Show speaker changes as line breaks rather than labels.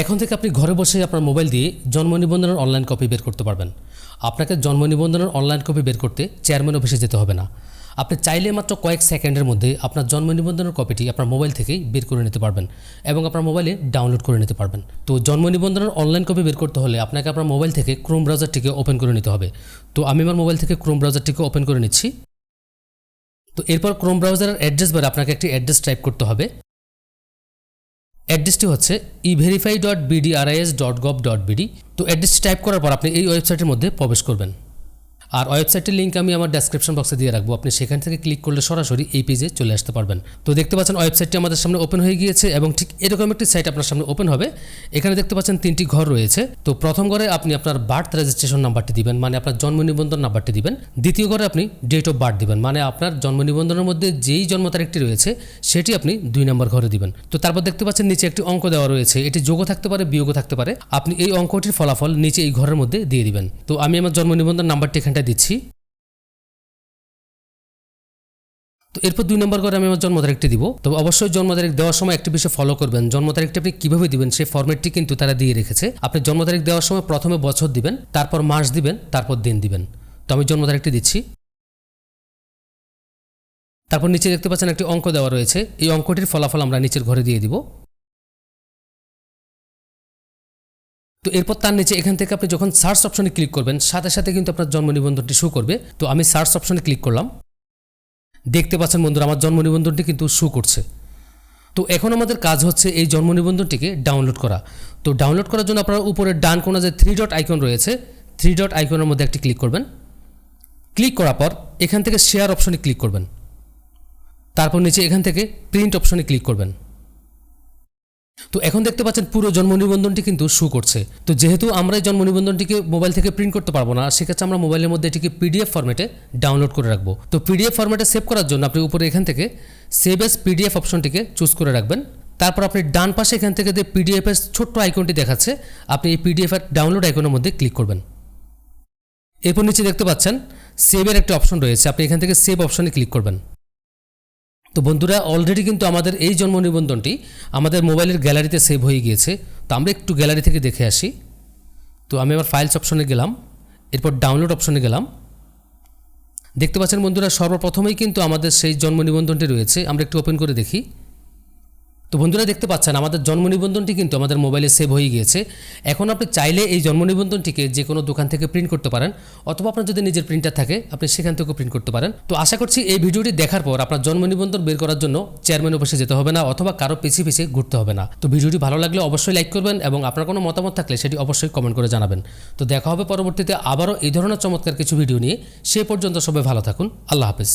এখন থেকে আপনি ঘরে বসে আপনার মোবাইল দিয়ে জন্ম নিবন্ধনের অনলাইন কপি বের করতে পারবেন। আপনাকে জন্ম নিবন্ধনের অনলাইন কপি বের করতে চেয়ারম্যান অফিসে যেতে হবে না। আপনি চাইলে মাত্র কয়েক সেকেন্ডের মধ্যে আপনার জন্ম নিবন্ধনের কপিটি আপনার মোবাইল থেকেই বের করে নিতে পারবেন এবং আপনার মোবাইলে ডাউনলোড করে নিতে পারবেন। তো জন্ম নিবন্ধনের অনলাইন কপি বের করতে হলে আপনাকে আপনার মোবাইল থেকে ক্রোম ব্রাউজারটিকে ওপেন করে নিতে হবে। তো আমি আমার মোবাইল থেকে ক্রোম ব্রাউজারটিকে ওপেন করে নিচ্ছি। তো এরপর ক্রোম ব্রাউজারের অ্যাড্রেস বারে আপনাকে একটি অ্যাড্রেস টাইপ করতে হবে। অ্যাড্রেসটি হচ্ছে e verify dot BDRIS dot gov dot BD তো অ্যাড্রেসটি টাইপ করার পর আপনি এই ওয়েবসাইটের মধ্যে প্রবেশ করবেন। আর ওয়েবসাইটের লিঙ্ক আমি আমার ডেসক্রিপশন বক্সে দিয়ে রাখব। আপনি সেখান থেকে ক্লিক করলে সরাসরি এই পেজে চলে আসতে পারবেন। তো দেখতে পাচ্ছেন ওয়েবসাইটটি আমাদের সামনে ওপেন হয়ে গিয়েছে এবং ঠিক এরকম একটি সাইট আপনার সামনে ওপেন হবে। এখানে দেখতে পাচ্ছেন তিনটি ঘর রয়েছে। তো প্রথম ঘরে আপনি আপনার বার্থ রেজিস্ট্রেশন নাম্বারটি দিবেন মানে আপনার জন্ম নিবন্ধন নাম্বারটি দিবেন। দ্বিতীয় ঘরে আপনি ডেট অফ বার্থ দিবেন মানে আপনার জন্ম নিবন্ধনের মধ্যে যেই জন্ম তারিখটি রয়েছে, সেটি আপনি দুই নম্বর ঘরে দিবেন। তো তারপর দেখতে পাচ্ছেন নিচে একটি অঙ্ক দেওয়া রয়েছে। এটি যোগও থাকতে পারে, বিয়োগও থাকতে পারে। আপনি এই অঙ্কটির ফলাফল নিচে এই ঘরের মধ্যে দিয়ে দিবেন। তো আমি আমার জন্ম নিবন্ধন নাম্বারটি এখানটায় দিচ্ছি। তো এরপর দুই নম্বর করে আমি আমার জন্ম তারিখটি দিব। তবে অবশ্যই জন্ম তারিখ দেওয়ার সময় একটি বিষয় ফলো করবেন। জন্ম তারিখটি আপনি কীভাবে দিবেন সেই ফরম্যাটটি কিন্তু তারা দিয়ে রেখেছে। আপনি জন্ম তারিখ দেওয়ার সময় প্রথমে বছর দিবেন, তারপর মাস দিবেন, তারপর দিন দিবেন। তো আমি জন্ম তারিখটি দিচ্ছি। তারপর নিচে দেখতে পাচ্ছেন একটি অঙ্ক দেওয়া রয়েছে। এই অঙ্কটির ফলাফল আমরা নিচের ঘরে দিয়ে দিব। তো এরপর তার নিচে এখান থেকে আপনি যখন সার্চ অপশনে ক্লিক করবেন, সাথে সাথে কিন্তু আপনার জন্ম নিবন্ধনটি শো করবে। তো আমি সার্চ অপশনে ক্লিক করলাম। দেখতে পাচ্ছেন বন্ধুরা, আমার জন্ম নিবন্ধনটি কিন্তু শো করছে। তো এখন আমাদের কাজ হচ্ছে এই জন্ম নিবন্ধনটিকে ডাউনলোড করা। তো ডাউনলোড করার জন্য আপনার উপরে ডান কোণে যে থ্রি ডট আইকন রয়েছে থ্রি ডট আইকনের মধ্যে একটি ক্লিক করবেন। ক্লিক করার পর এখান থেকে শেয়ার অপশনে ক্লিক করবেন। তারপর নিচে এখান থেকে প্রিন্ট অপশনে ক্লিক করবেন। তো এখন দেখতে পাচ্ছেন পুরো জন্ম নিবন্ধনটি কিন্তু শু করছে। তো যেহেতু আমরা এই জন্ম নিবন্ধনটিকে মোবাইল থেকে প্রিন্ট করতে পারব না, সেক্ষেত্রে আমরা মোবাইলের মধ্যে এটিকে পিডিএফ ফরম্যাটে ডাউনলোড করে রাখব। তো পিডিএফ ফরম্যাটে সেভ করার জন্য আপনি উপরে এখান থেকে সেভ এস পিডিএফ অপশনটিকে চুজ করে রাখবেন। তারপর আপনি ডান পাশে এখান থেকে যে পিডিএফ এর ছোট্ট আইকনটি দেখাচ্ছে, আপনি এই পিডিএফ এর ডাউনলোড আইকনের মধ্যে ক্লিক করবেন। এরপর নিচে দেখতে পাচ্ছেন সেভের একটা অপশন রয়েছে। আপনি এখান থেকে সেভ অপশনে ক্লিক করবেন। তো বন্ধুরা অলরেডি কিন্তু আমাদের এই জন্ম নিবন্ধনটি আমাদের মোবাইলের গ্যালারিতে সেভ হয়ে গিয়েছে। তো আমরা একটু গ্যালারি থেকে দেখে আসি। তো আমি আমার ফাইলস অপশনে গেলাম, এরপর ডাউনলোড অপশনে গেলাম। দেখতে পাচ্ছেন বন্ধুরা, সর্বপ্রথমেই কিন্তু আমাদের সেই জন্ম নিবন্ধনটি রয়েছে। আমরা একটু ওপেন করে দেখি। তো বন্ধুরা দেখতে পাচ্ছেন, আমাদের জন্ম নিবন্ধনটি কিন্তু আমাদের মোবাইলে সেভ হয়ে গিয়েছে। এখন আপনি চাইলে এই জন্ম নিবন্ধনটিকে যে কোনো দোকান থেকে প্রিন্ট করতে পারেন, অথবা আপনার যদি নিজের প্রিন্টার থাকে, আপনি সেখান থেকেও প্রিন্ট করতে পারেন। তো আশা করছি এই ভিডিওটি দেখার পর আপনার জন্ম নিবন্ধন বের করার জন্য চেয়ারম্যান অফিসে যেতে হবে না, অথবা কারও পিছিয়ে পিছিয়ে ঘুরতে হবে না। তো ভিডিওটি ভালো লাগলে অবশ্যই লাইক করবেন এবং আপনার কোনো মতামত থাকলে সেটি অবশ্যই কমেন্ট করে জানাবেন। তো দেখা হবে পরবর্তীতে আবারও এই ধরনের চমৎকার কিছু ভিডিও নিয়ে। সে পর্যন্ত সবাই ভালো থাকুন। আল্লাহ হাফিজ।